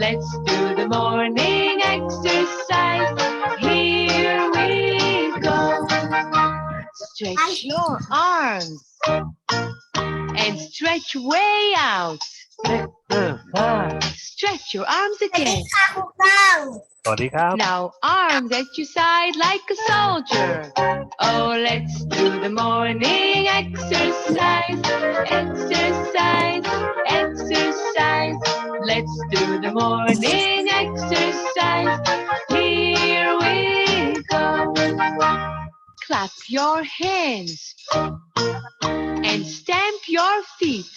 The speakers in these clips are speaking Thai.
let's do the morning exercise. Here we go. Stretch your arms and stretch way out. เออห้า Stretch your arms สวัสดี again. ค่ะครูก้าง สวัสดีครับ Now arms at your side like a soldier. Oh, let's do the morning exercise. Exercise, exercise. Let's do the morning exercise. Here we go. Clap your hands and stamp your feet.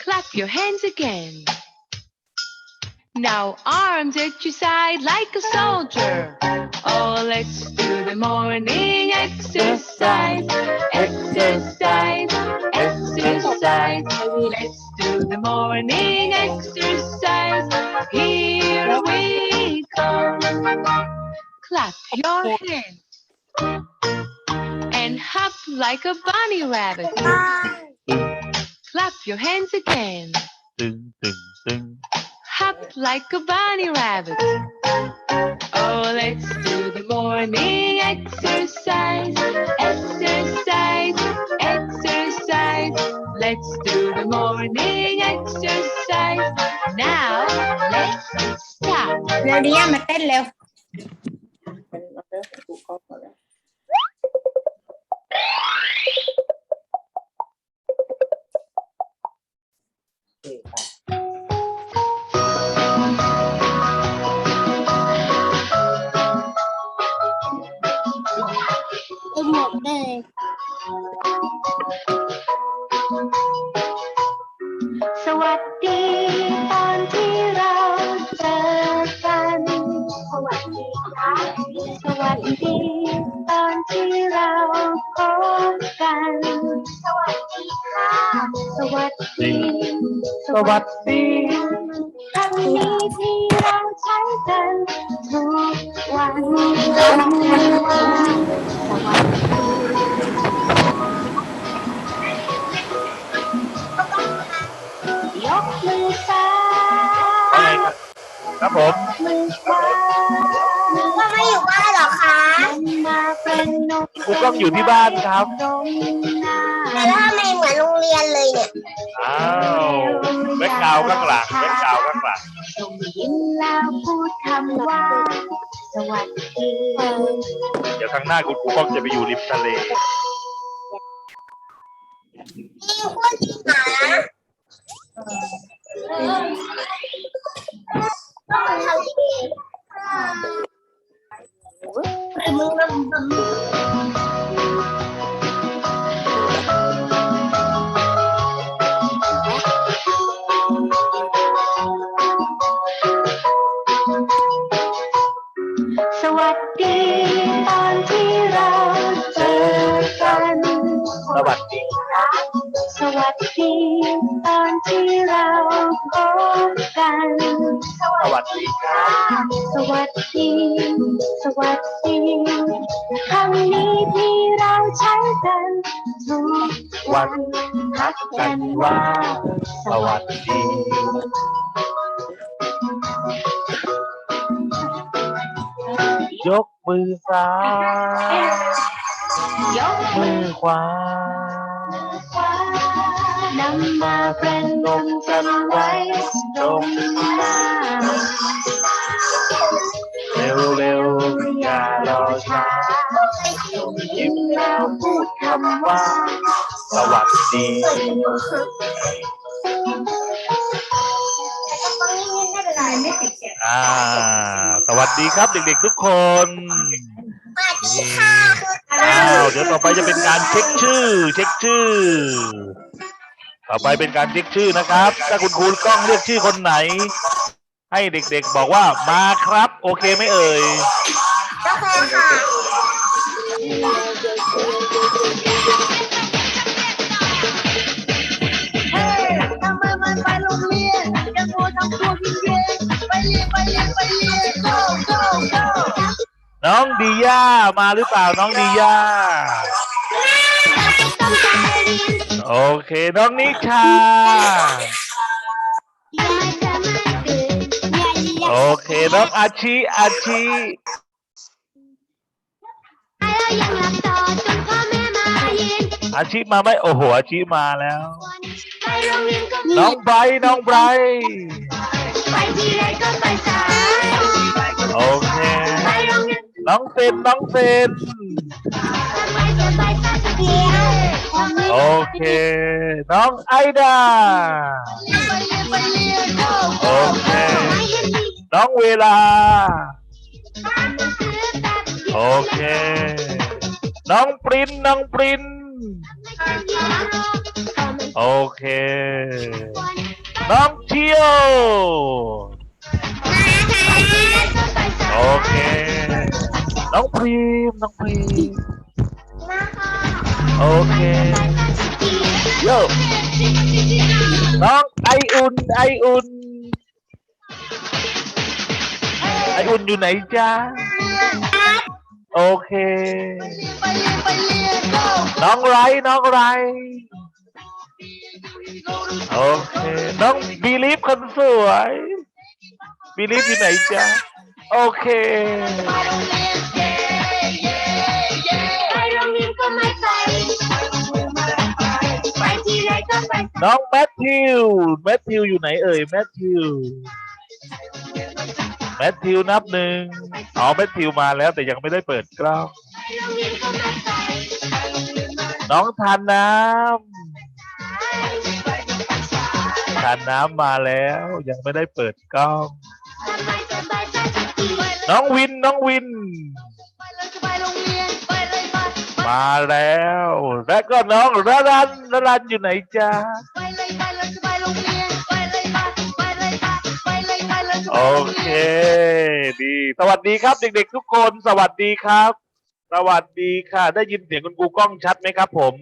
Clap your hands again. Now arms at your side like a soldier. Oh, let's do the morning exercise. Exercise, exercise. Let's do the morning exercise. Here we go. Clap your hands and hop like a bunny rabbit. Clap your hands again. Ding, ding, ding. Hop like a bunny rabbit. Oh, let's do the morning exercise. Exercise, exercise. Let's do the morning exercise. Now, let's stop. Gloria, meterle. วดิ วัสดีคำนี้ที่เราใช้กันทุกวันสวัสดียกมือซ้าอะไรยครับครับผมมือขวาก็ไม่อยู่บ้านเหรอคะมาเป็นนกครูกล้องอยู่ที่บ้านครับ อ้าวแบ็คกราวด์ข้างหลังแบ็คกราวด์ข้างหลังส่งยิ้มแล้วพูดคำว่า สวัสดีเดี๋ยวข้างหน้าคุณครูกล้องจะไปอยู่ริมทะเลนี่คุณจริงเหรอต้องทำดีมึงมึง สวัสดี สวัสดีตอนที่เราพบกัน สวัสดีครับ สวัสดี สวัสดีคำนี้ที่เราใช้กันทุกวันทักกันว่า สวัสดียกมือซ้าย ยกมือขวาขวา นำมาเประนมกันไว้ตรงหน้า เร็วเร็วอย่ารอช้ายิ้มแล้วพูดคำว่า สวัสดีไม่เป็นไม่ติดอ่า สวัสดีครับเด็กๆทุกคน วัสดีค่ะอ้าวเดี๋ยวต่อไปจะเป็นการเช็คชื่อ เช็คชื่อ ต่อไปเป็นการเช็คชื่อนะครับ ถ้าคุณครูกล้องเรียกชื่อคนไหน ให้เด็กๆบอกว่ามาครับ โอเคไหมเอ่ยโอเคค่ะเฮ้ยทำไมมันไปโรงเรียนยังมัวทำตัวเย็นๆไปเรียนไปเรียนไปเรียน go go go น้องดีย่ามาหรือเปล่าน้องดีย่า โอเค น้องนิชา โอเคน้องอาชีอาชีอาชีมาไหมโอ้โหอาชีมาแล้ว น้องไบรท์น้องไบร์ทโอเค น้องเซนน้องเซนโอเค น้องไอดา โอเค น้องเวลา โอเค น้องปรินน้องปรินโอเค น้องเที่ยว โอเค น้องพรีมน้องพรีมมาค่ะโอเคโยน้องไออุ่นไออุ่นไออุ่นอยู่ไหนจ๊ะโอเค น้องไรน้องไรโอเคน้องบีลีฟคนสวยบีลีฟอยู่ไหนจ๊ะ โอเค น้องแมทธิว แมทธิวอยู่ไหนเอ่ย แมทธิว แมทธิวนับหนึ่งอ๋อแมทธิวมาแล้วแต่ยังไม่ได้เปิดกล้อง น้องทานน้ำทานน้ำมาแล้วยังไม่ได้เปิดกล้อง น้องวิน น้องวิน ไปเลยจะไปโรงเรียนไปเลยไปมาแล้ว และก็น้องระรันระรันอยู่ไหนจ๊ะไปเลยไปเลยจะไปโรงเรียนไปเลยไปไปเลยไปไปเลยไปเลยจะไปโอโรงเคเรียนดี สวัสดีครับ เด็กๆ ทุกคน สวัสดีครับ สวัสดีค่ะ ได้ยินเสียงคุณครูกล้องชัดไหมครับผม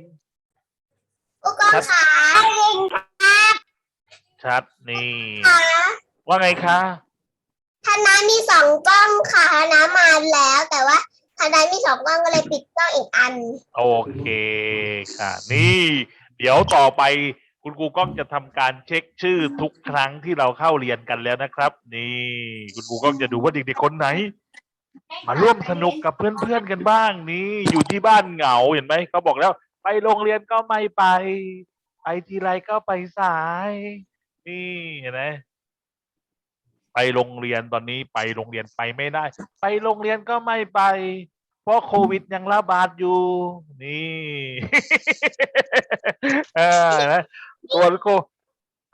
อุกองขาชัดนี่ขาว่าไงคะ ธนามีสองกล้องค่ะธนามาแล้ว แต่ว่าธนามีสองกล้องก็เลยปิดกล้องอีกอัน โอเคค่ะ นี่ เดี๋ยวต่อไปคุณครูกล้องจะทำการเช็คชื่อทุกครั้งที่เราเข้าเรียนกันแล้วนะครับ นี่ คุณครูกล้องจะดูว่าเด็กๆคนไหน มาร่วมสนุกกับเพื่อนๆกันบ้างนี่ อยู่ที่บ้านเหงาเห็นไหมเขาบอกแล้ว ไปโรงเรียนก็ไม่ไป ไปทีไรก็ไปสาย นี่เห็นไหม ไปโรงเรียนตอนนี้ไปโรงเรียนไปไม่ได้ ไปโรงเรียนก็ไม่ไป เพราะโควิดยังระบาดอยู่ นี่เออเห็นไหมตัวโค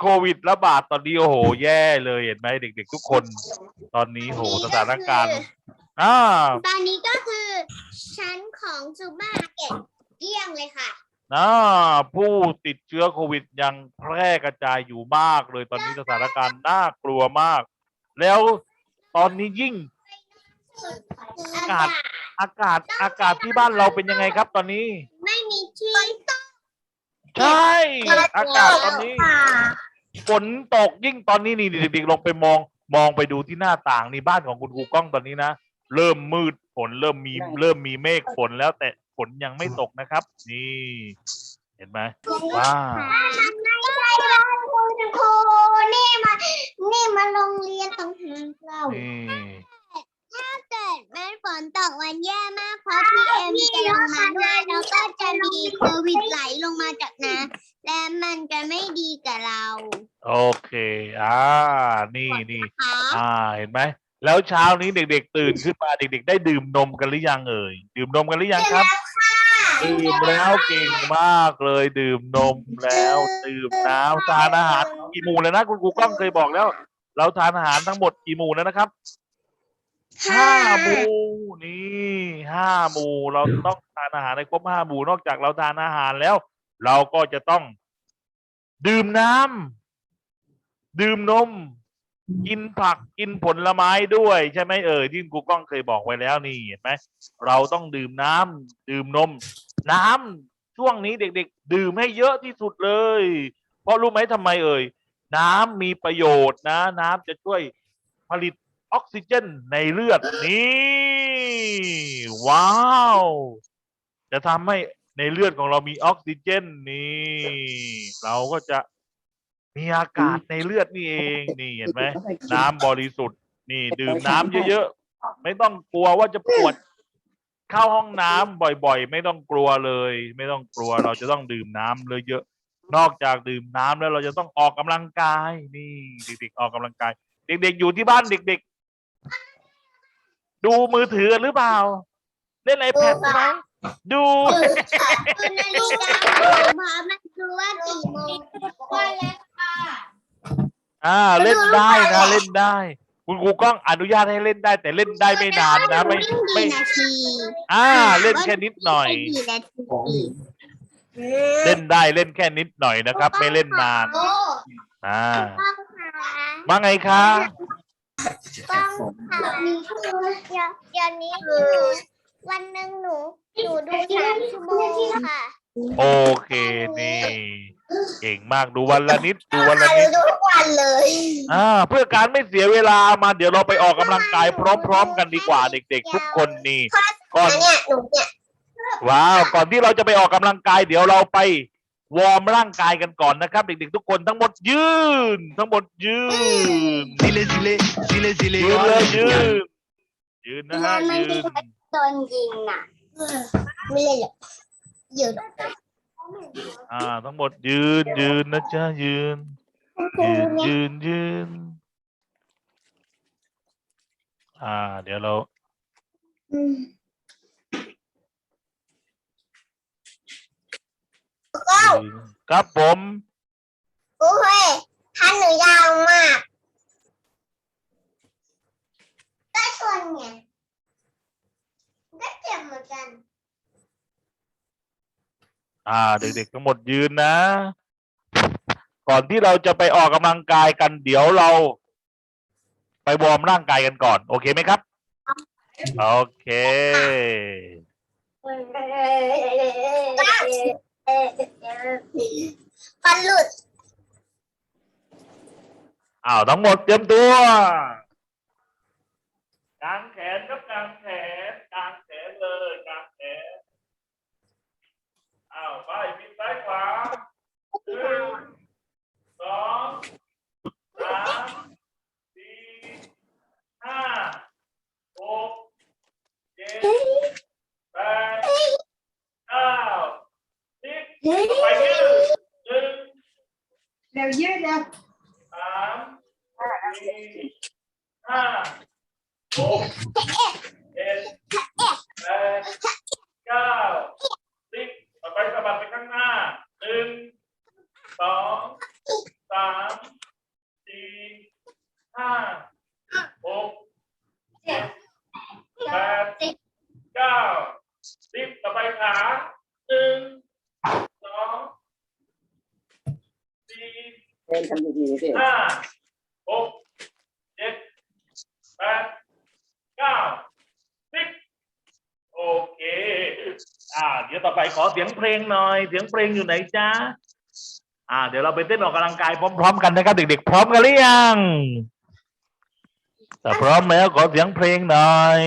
โควิดระบาดตอนนี้โอ้โห แย่เลยเห็นไหมเด็ก ๆ ทุกคน ตอนนี้โหสถานการณ์อ่าตอนนี้ก็คือ ชั้นของซูเปอร์มาร์เก็ตเกลี้ยงเลยค่ะนะผู้ติดเชื้อโควิดยังแพร่กระจายอยู่มากเลยตอนนี้สถานการณ์น่ากลัวมาก แล้วตอนนี้ยิ่งอากาศอากาศอากาศที่บ้านเราเป็นยังไงครับตอนนี้ ไม่มีที่ต้องใช่ อากาศตอนนี้ค่ะฝนตกยิ่งตอนนี้นี่เด็กๆลงไปมองมองไปดูที่หน้าต่างนี่บ้านของคุณครูกล้องตอนนี้นะเริ่มมืดฝนเริ่มมีเริ่มมีเมฆฝนแล้วแต่ฝนยังไม่ตกนะครับ นี่ เห็นไหมว้าวไม่ใช่บ้าน คุณครูนี่มานี่มาโรงเรียนตรงทางเรา นี่ถ้าเกิดแม้ฝนตกวันแย่มากเพราะพีเอ็มจะลงมาด้วยแล้วก็จะมีโควิดไหลลงมาจากน้ำและมันจะไม่ดีกับเราโอเค อ่า นี่นี่ ค่ะอ่า เห็นไหม แล้วเช้านี้เด็กๆ ตื่นขึ้นมาเด็กๆ ได้ดื่มนมกันหรือยังเอ่ย ดื่มนมกันหรือยังครับ ดื่มแล้วเก่งมากเลย ดื่มนมแล้วดื่มน้ำทานอาหารกี่หมู่แล้วนะคุณครูกล้องเคยบอกแล้ว เราทานอาหารทั้งหมดกี่หมู่แล้วนะครับห้าหมู่นี่ห้าหมู่เราต้องทานอาหารในครบห้าหมู่นอกจากเราทานอาหารแล้ว เราก็จะต้อง ดื่มน้ำดื่มนม กินผักกินผลไม้ด้วย ใช่ไหมเอ่ยที่กูกล้องเคยบอกไว้แล้วนี่เห็นไหมเราต้องดื่มน้ำดื่มนม น้ำช่วงนี้เด็กๆ ดื่มให้เยอะที่สุดเลย เพราะรู้ไหมทำไมเอ่ยน้ำมีประโยชน์นะ น้ำจะช่วยผลิตออกซิเจนในเลือดนี่ว้าว จะทำให้ในเลือดของเรามีออกซิเจนนี่ เราก็จะมีอากาศในเลือดนี่เองนี่เห็นไหมน้ำบริสุทธิ์ นี่ ดื่มน้ำเยอะๆ ไม่ต้องกลัวว่าจะปวด เข้าห้องน้ำบ่อยๆ ไม่ต้องกลัวเลย ไม่ต้องกลัวเราจะต้องดื่มน้ำเลยเยอะนอกจากดื่มน้ำแล้วเราจะต้องออกกำลังกายนี่เด็กๆออกกำลังกาย เด็กๆอยู่ที่บ้านเด็กๆ ดูมือถือกันหรือเปล่า เล่นไอแพดไหมดูดูนาฬิกาพร้อมมันดูว่ากี่โมงว่าแล้วค่ะ อ่าเล่นได้นะเล่นได้ คุณครูกล้องอนุญาตให้เล่นได้ แต่เล่นได้ไม่นานนะ ไม่ไม่กี่นาทีอ่า เล่นแค่นิดหน่อย กี่นาทีเล่นได้เล่นแค่นิดหน่อยนะครับ ไม่เล่นนานโอ้อ่าป้องค่ะว่าไงคะป้องค่ะเดี๋ยวเดี๋ยวนี้หนูวันหนึ่งหนูหนูดูสามชั่วโมงค่ะ โอเคนี่ เก่งมากดูวันละนิดดูวันละนิด ดูทุกวันเลย อ่าเพื่อการไม่เสียเวลามาเดี๋ยวเราไปออกกำลังกายพร้อม ๆ กันดีกว่าเด็ก ๆ ทุกคนนี่ ก่อน เนี่ยหนูเนี่ยว้าว ก่อนที่เราจะไปออกกำลังกาย เดี๋ยวเราไปวอร์มร่างกายกันก่อนนะครับ เด็ก ๆ ทุกคนทั้งหมดยืน ทั้งหมดยืน Zile zile zile zile ยืนเลย ยืน ยืนนะฮะยืน โดนยิงน่ะ ไม่เลยหรอกหยุด อ่า ทั้งหมดยืนยืนนะจ๊ะยืน ยืนยืนยืน อ่า เดี๋ยวเราก็ยืนครับผมโอ้ยท่านหนูยาวมากก็ชวนไงก็เจ็บเหมือนกัน อ่า เด็กๆทั้งหมดยืนนะ ก่อนที่เราจะไปออกกำลังกายกันเดี๋ยวเรา ไปวอร์มร่างกายกันก่อน โอเคไหมครับ โอเค ฟันหลุดอ้าวทั้งหมดเตรียมตัวกางแขนครับกางแขนกางแขนเลยกางแขนอ้าวไปมี ซ้ายขวาหนึ่งสองสามสี่ห้าหกเจ็ดแปดเก้าสิบไปยืดหนึ่ง เร็วยืดเร็ว สามสี่ห้าหกเจ็ดแปดเก้าสิบต่อไปสะบัดไปข้างหน้าหนึ่งสองสามสี่ห้าหกเจ็ดแปดเก้าสิบต่อไปขาหนึ่งสองสี่ เล่นทำดีๆสิ ห้าหกเจ็ดแปดเก้าสิบโอเค อ่า เดี๋ยวต่อไปขอเสีย งเพลงหน่อย เสียงเพลงอยู่ไหนจ้าอ่า เดี๋ยวเราไปเต้นออกกำลังกายพร้อม ๆ กันนะครับ เด็กๆ พร้อมกันหรือยังถ้าพร้อมแล้วขอเสียงเพลงหน่อย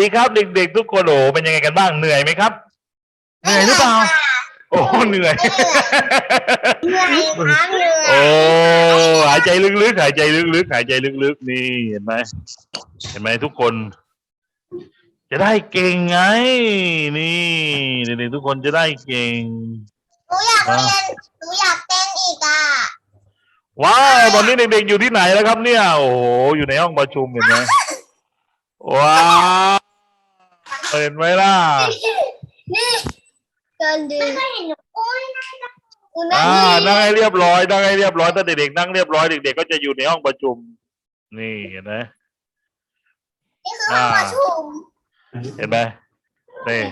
ดีครับ เด็กๆทุกคนโอ้เป็นยังไงกันบ้างเหนื่อยไหมครับ เหนื่อยหรือเปล่า โอ้เหนื่อย เหนื่อยครับเหนื่อยโอ้หายใจลึกๆหายใจลึกๆหายใจลึกๆนี่เห็นไหมเห็นไหมทุกคน จะได้เก่งไง นี่เด็กๆทุกคนจะได้เก่ง หนูอยากเรียนหนูอยากเต้นอีกอะว้าวตอนนี้เด็กๆอยู่ที่ไหนแล้วครับเนี่ย โอ้โหอยู่ในห้องประชุมเห็นไหมว้าว เห็นไหมล่ะนี่เกินดืไม่เคยเห็นหนูโอ้ยน่ารักหนูน่าอ่ารักนั่งให้เรียบร้อยนั่งให้เรียบร้อยถ้าเด็กๆนั่งเรียบร้อยเด็กๆก็จะอยู่ในห้องประชุม นี่เห็นไหมนี่คือห้องประชุมเห็นไหมนี่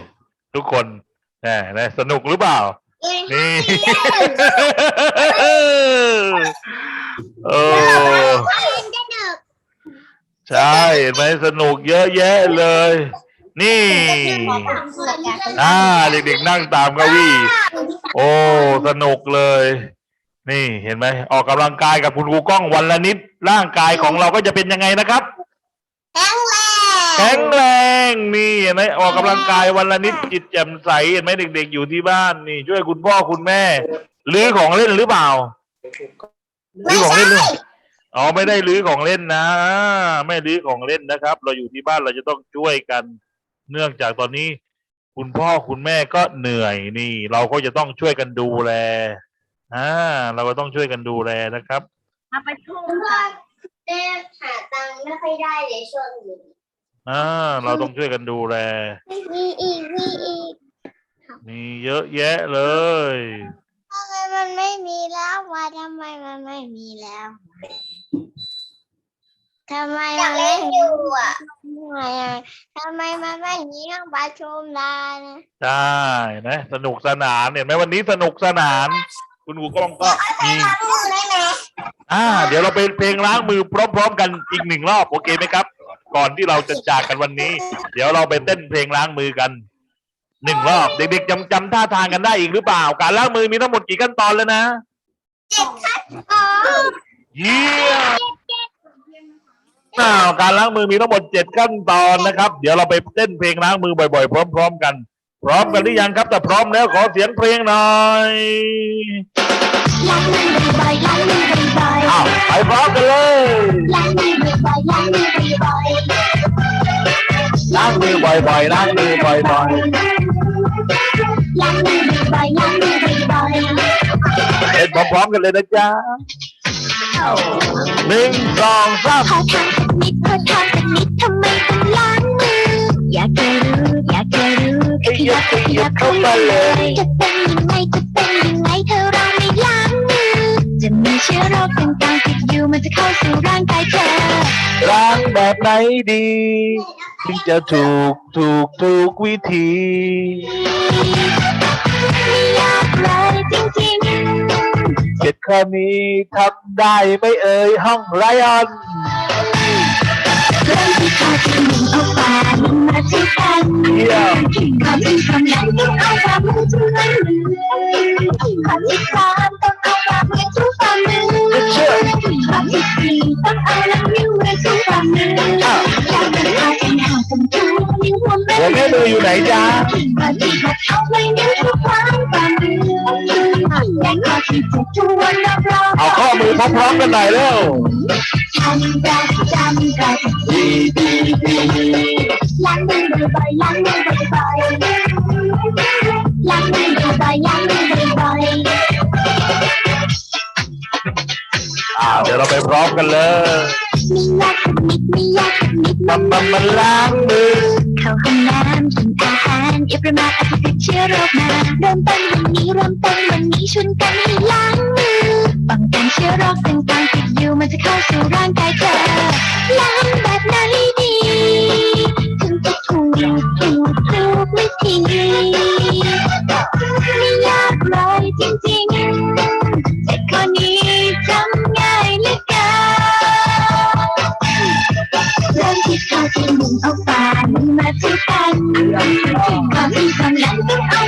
ทุกคนแหมนะสนุกหรือเปล่า นี่ โอ้เล่นได้หนึ่งใช่เห็นไหมสนุกเยอะแยะเลย นี่ อ่า เด็กๆนั่งตามเก้าอี้ โอ้ สนุกเลย นี่เห็นไหม ออกกำลังกายกับคุณครูกล้องวันละนิด ร่างกายของเราก็จะเป็นยังไงนะครับ แข็งแรงแข็งแรง นี่เห็นไหมออกกำลังกายวันละนิดจิตแจ่มใส เห็นไหมเด็ก ๆ อยู่ที่บ้าน นี่ ช่วยคุณพ่อคุณแม่รื้อของเล่นหรือเปล่ารื้อของเล่นหรืออ๋อไม่ได้รื้อของเล่นนะ ไม่รื้อของเล่นนะครับ เราอยู่ที่บ้านเราจะต้องช่วยกัน เนื่องจากตอนนี้คุณพ่อคุณแม่ก็เหนื่อยนี่ เราก็จะต้องช่วยกันดูแลอ่าเราก็ต้องช่วยกันดูแลนะครับ มาประชุมค่ะเต้หาตังค์ไม่ค่อยได้เลยช่วงนี้อ่า เราต้องช่วยกันดูแล มีอีกมีอีกมีเยอะแยะเลย ทำไมไม่มีแล้ววะทำไมมันไม่มีแล้ว ทำไมมันไม่มีอะทำไมมันไม่มีห้องประชุมล่ะนะใช่นะสนุกสนานเห็นไหมวันนี้สนุกสนาน คุณครูกล้องก็มีได้ไหมอ่า เดี๋ยวเราไปเพลงล้างมือพร้อม ๆ กันอีกหนึ่งรอบโอเคไหมครับ ก่อนที่เราจะจากกันวันนี้ เดี๋ยวเราไปเต้นเพลงล้างมือกันหนึ่งรอบเด็กๆจำจำท่าทางกันได้อีกหรือเปล่า การล้างมือมีทั้งหมดกี่ขั้นตอนแล้วนะอ๋อเยี่ยม อ้าวการล้างมือมีทั้งหมดเจ็ดขั้นตอนนะครับ เดี๋ยวเราไปเต้นเพลงล้างมือบ่อยๆ พร้อม ๆ กัน พร้อมกันหรือยังครับแต่พร้อมแล้วขอเสียงเพลงหน่อยล้างมือบ่อยๆล้างมือบ่อยอ้าวไปพร้อมกันเลยๆล้างมือบ่อยๆล้างมือบ่อยล้างมือบ่อยๆล้างมือบ่อยๆล้างมือบ่อยๆล้างมือบ่อยๆเต้นพร้อมๆกันเลยนะจ๊ะ หนึ่งสองสามขอทางสักนิดขอทางสักนิดทำไมต้องล้างมือ อยากจะรู้อยากจะรู้ก็ขยับขยับเข้ามาเลย จะเป็นยังไงจะเป็นยังไงถ้าเราไม่ล้างมือ จะมีเชื้อโรคต่างๆติดอยู่มันจะเข้าสู่ร่างกายเธอล้างแบบไหนดีถึงจะถูกถูกถูกวิธีไม่ยากเลยจริง เจ็ดข้อนี้ทำได้ไหม่เอ่ยห้องไรออนๆเริ่มที่ข้อที่หนึ่งเอาฝ่ามือมาที่กันเยี่ยมข้อที่สองนั้นต้องเอาฝ่ามือถูฝ่ามือข้อที่สามต้องเอาฝ่ามือถูฝ่ามือข้อที่สี่ต้องเอาลำนิ้วมือถูฝ่ามือแล้วเป็นข้อที่ห้าต้องถูนิ้วหัวแม่หัวแม่มืออยู่ไหนจ๊ะข้อที่หกเอาไว้นิ้วถูฝ่าฝ่ามือแเอาข้อมือพร้อมๆกันหน่อยเร็วจำได้จำได้ดีดีดีล้างมือบ่อยๆล้างมือบ่อยๆล้างมือบ่อยๆล้างมือบ่อยอ่าเดี๋ยวเราไปพร้อมกันเลยๆมียากสักนิดมียากสักนิดมันมันมันล้างมือเข้าห้องน้ำกินอาหารอย่าประมาทอาจจะติดเชื้อโรคมาเริ่มต้นวันนี้เริ่มต้นวันนี้ชวนกันให้ล้างมือ ป้องกันเชื้อโรคต่างๆติดอยู่มันจะเข้าสู่ร่างกายเธอล้างแบบไหนดี ถึงจะถูกถูกถูกวิธีไม่ยากเลยจริงๆแต่ข้อนี้จำง่ายเหลือเกินเริ่มที่ข้อที่หนึ่งเอาฝ่ามือมาที่กันข้อที่สองนั้นต้องเอา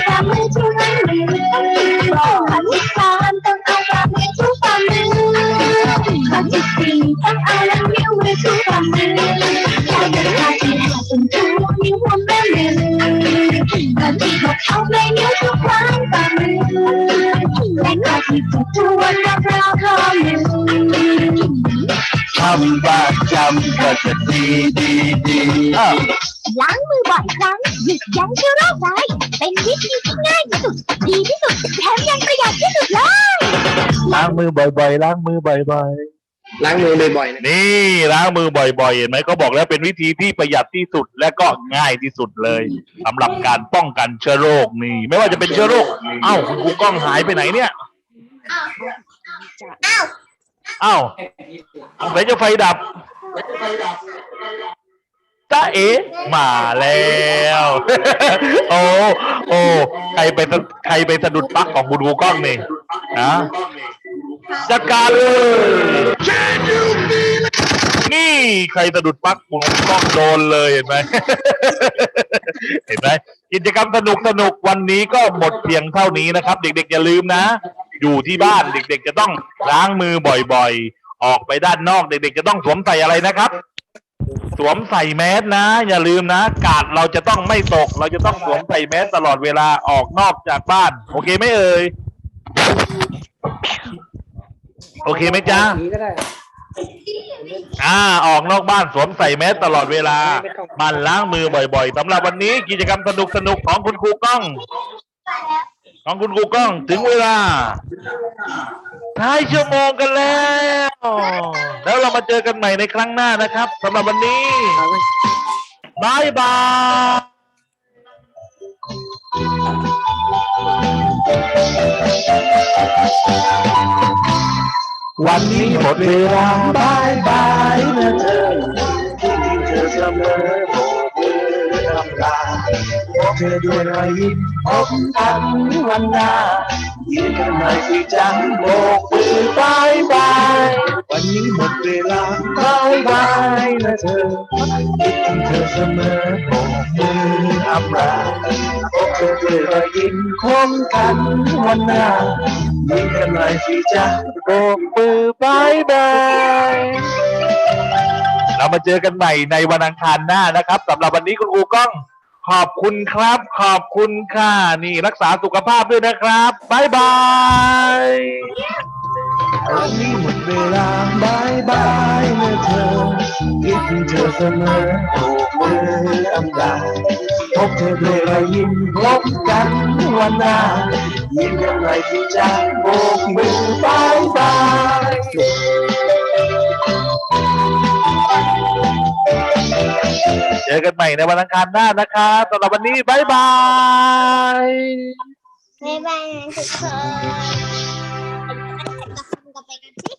เอาไว้นิ้วถูฝ่าฝ่ามือและข้อที่เจ็ดถูวันรอบๆข้อมือทำบ้าจำก็จะดีดีดีอะล้างมือบ่อยครั้งหยุดยั้งเชื้อโรคได้เป็นวิธีที่ง่ายที่สุด ดีที่สุด แถมยังประหยัดที่สุดเลยล้างมือบ่อยๆล้างมือบ่อย ล้างมือบ่อยๆนะๆนี่ล้างมือบ่อยๆเห็นไหมก็บอกแล้วเป็นวิธีที่ประหยัดที่สุดและก็ง่ายที่สุดเลยสำหรับการป้องกันเชื้อโรคนี่ ไม่ว่าจะเป็นเชื้อโรคเอ้าคุณครูกล้องหายไปไหนเนี่ยอ้าวเอ้าไหนจะไฟดับจ้าเอ๋มาแล้ว โอ้โอ้ใครไปสะใครไปสะดุดปลั๊กของคุณครูกล้องนี่นะ จัดการเลยนี่ใครสะดุดปลั๊กคุณครูกล้องโดนเลยเห็นไหม เห็นไหมกิจกรรมสนุกสนุกวันนี้ก็หมดเพียงเท่านี้นะครับ เด็กๆอย่าลืมนะ อยู่ที่บ้านเด็กๆ จะต้องล้างมือบ่อยๆ ออกไปด้านนอกเด็กๆ จะต้องสวมใส่อะไรนะครับ สวมใส่แมสนะ อย่าลืมนะ กาดเราจะต้องไม่ตก เราจะต้องสวมใส่แมสตลอดเวลาออกนอกจากบ้าน โอเคไหมเอ่ย โอเคไหมจ๊ะนี้ก็ได้อ่า ออกนอกบ้านสวมใส่แมสตลอดเวลาหมันล้างมือบ่อย ๆสำหรับวันนี้กิจกรรมสนุกๆของคุณครูกล้อง ของคุณครูกล้องถึงเวลาท้ายชั่วโมงกันแล้ว แล้วเรามาเจอกันใหม่ในครั้งหน้านะครับสำหรับวันนี้บายบาย วันนี้หมดเวลาบายบายนะเธอที่เธอเสมอโบกมือทำลาพบเธอด้วยรอยยิ้มพบกันวันหน้ายิ้มกันหน่อยสิจังโบกมือบายบาย วันนี้หมดเวลาบายบายนะเธอคิดถึงเธอเสมอโบกมืออำลาพบเธอด้วยรอยยิ้มพบกันวันหน้ายิ้มกันหน่อยสิจ๊ะโบกมือบายบายเรามาเจอกันใหม่ในวันอังคารหน้านะครับสำหรับวันนี้คุณครูก้อง ขอบคุณครับ ขอบคุณค่ะ นี่รักษาสุขภาพด้วยนะครับ บ๊ายบาย วันนี้หมดเวลาบายบายเมื่อเธอคิดถึงเธอเสมอโบกมืออำลาพบเธอด้วยรอยยิ้มพบกันวันหน้ายิ้มกันหน่อยสิจ๊ะโบกมือบายบายเจอกันใหม่ในวันอังคารหน้านะครับสำหรับวันนี้บายบาย บ๊ายบายนะทุกคน opportunity